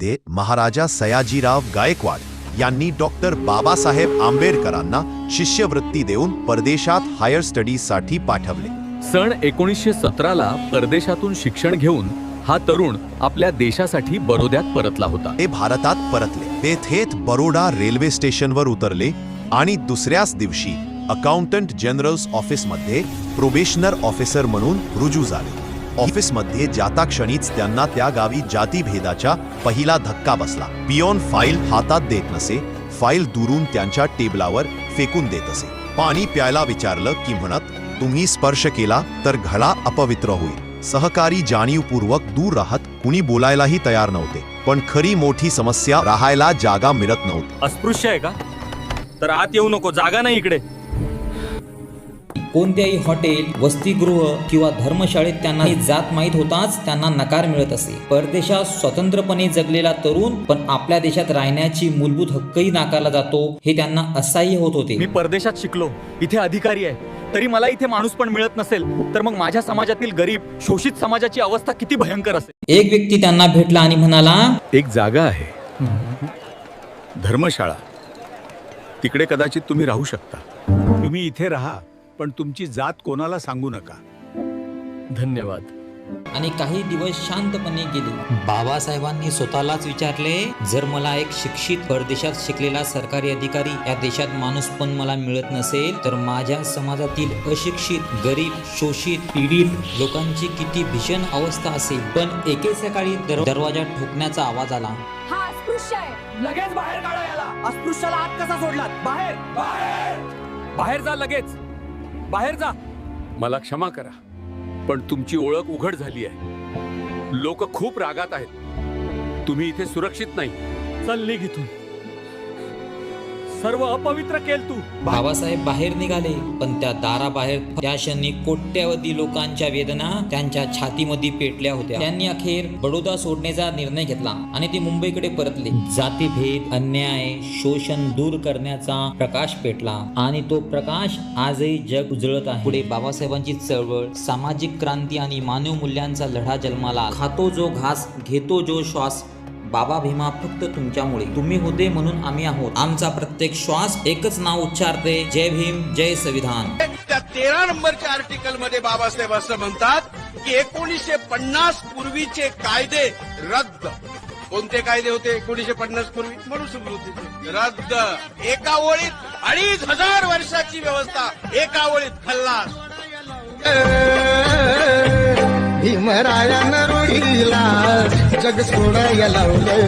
दे महाराजा सयाजीराव गायकवाड यांनी डॉक्टर बाबासाहेब आंबेडकरांना शिष्यवृत्ती देऊन परदेशात हायर स्टडीजसाठी पाठवले. सन एकोणीसशे सतराला परदेशातून शिक्षण घेऊन हा तरुण आपल्या देशासाठी बरोद्यात परतला होता. ते भारतात परतले. ते थेट बरोडा रेल्वे स्टेशनवर उतरले आणि दुसऱ्याच दिवशी अकाउंटंट जनरल्स ऑफिसमध्ये प्रोबेशनर ऑफिसर म्हणून रुजू झाले. ऑफिसमध्ये जाता क्षणीच त्यांना त्या गावी जातीभेदाच्या पहिला धक्का बसला. पियोन फाईल हातात देत नसे फाईल दुरून त्यांच्या टेबलावर फेकून देत असे. पाणी प्यायला विचारलं की म्हणत तुम्ही स्पर्श केला तर घडा अपवित्र होईल. सहकारी जाणीवपूर्वक दूर राहत कुणी बोलायलाही तयार नव्हते. पण खरी मोठी समस्या राहायला जागा मिळत नव्हती. अस्पृश्य आहे का? तर आत येऊ नको जागा नाही इकडे. कोणत्याही हॉटेल वसतिगृह किंवा धर्मशाळेत त्यांना जात माहीत होताच त्यांना नकार मिळत असे. परदेशात स्वतंत्रपणे जगलेला तरुण पण आपल्या देशात राहण्याची मूलभूत हक्कही नाकारला जातो हे त्यांना असह्य होत होते. मी परदेशात शिकलो. इथे अधिकारी आहे. तरी मला इथे माणूस पण मिळत नसेल तर मग माझ्या समाजातील गरीब शोषित समाजाची अवस्था किती भयंकर असेल? एक व्यक्ती त्यांना भेटला आणि म्हणाला एक जागा आहे. धर्मशाळा. तिकडे कदाचित तुम्ही राहू शकता. तुम्ही इथे राहा. पण तुमची जात कोणाला सांगू नका. धन्यवाद. आणि काही दिवस शांतपणे गेले. बाबासाहेबांनी स्वतःलाच विचारले जर मला एक शिक्षित परदेशात शिकलेला सरकारी अधिकारी या देशात माणूस पण मला मिळत नसेल तर माझ्या समाजातील अशिक्षित गरीब शोषित पीडित लोकांची किती भीषण अवस्था असेल. पण एके सकाळी दर- दरवाजा ठोकण्याचा आवाज आला. हा अस्पृश्य आहे. लगेच बाहेर काढा याला. अस्पृश्याला आत कसा सोडलात? बाहेर. बाहेर. बाहेर जा लगेच. बाहेर जा. मला क्षमा करा पण तुमची ओळख उघड झाली आहे. लोक खूप रागात आहेत. तुम्ही इथे सुरक्षित नाही. चल निघ इथून. सर्व अपवित्र केल तू. बाबासाहेब बाहेर निघाले पण त्या दाराबाहेर त्या क्षणी कोट्यावधी लोकांच्या वेदना त्यांच्या छातीमध्ये पेटल्या होत्या. त्यांनी अखेर बडोदा सोडण्याचा निर्णय घेतला आणि ते मुंबईकडे परतले. जातीभेद अन्याय शोषण दूर करण्याचा प्रकाश पेटला आणि तो प्रकाश आजही जग उजळत आहे. पुढे बाबासाहेबांची चळवळ सामाजिक क्रांती आणि मानव मूल्यांचा लढा जन्माला खातो जो घास घेतो जो श्वास बाबा भीमा फक्त तुमच्यामुळे. तुम्ही होते म्हणून आम्ही आहोत. आमचा प्रत्येक श्वास एकच नाव उच्चारते. जय भीम जय संविधान. त्या तेरा नंबरच्या आर्टिकलमध्ये बाबासाहेब असं म्हणतात की एकोणीसशे पन्नास पूर्वीचे कायदे रद्द. कोणते कायदे होते एकोणीसशे पन्नास पूर्वी? मनुस्मृतीचे रद्द. एका ओळीत अडीच हजार वर्षाची व्यवस्था. एका ओळीत खल्लास. भीमरायानं रुढीला ಜಗಸ್ಕೊಡ ಎಲ್ಲ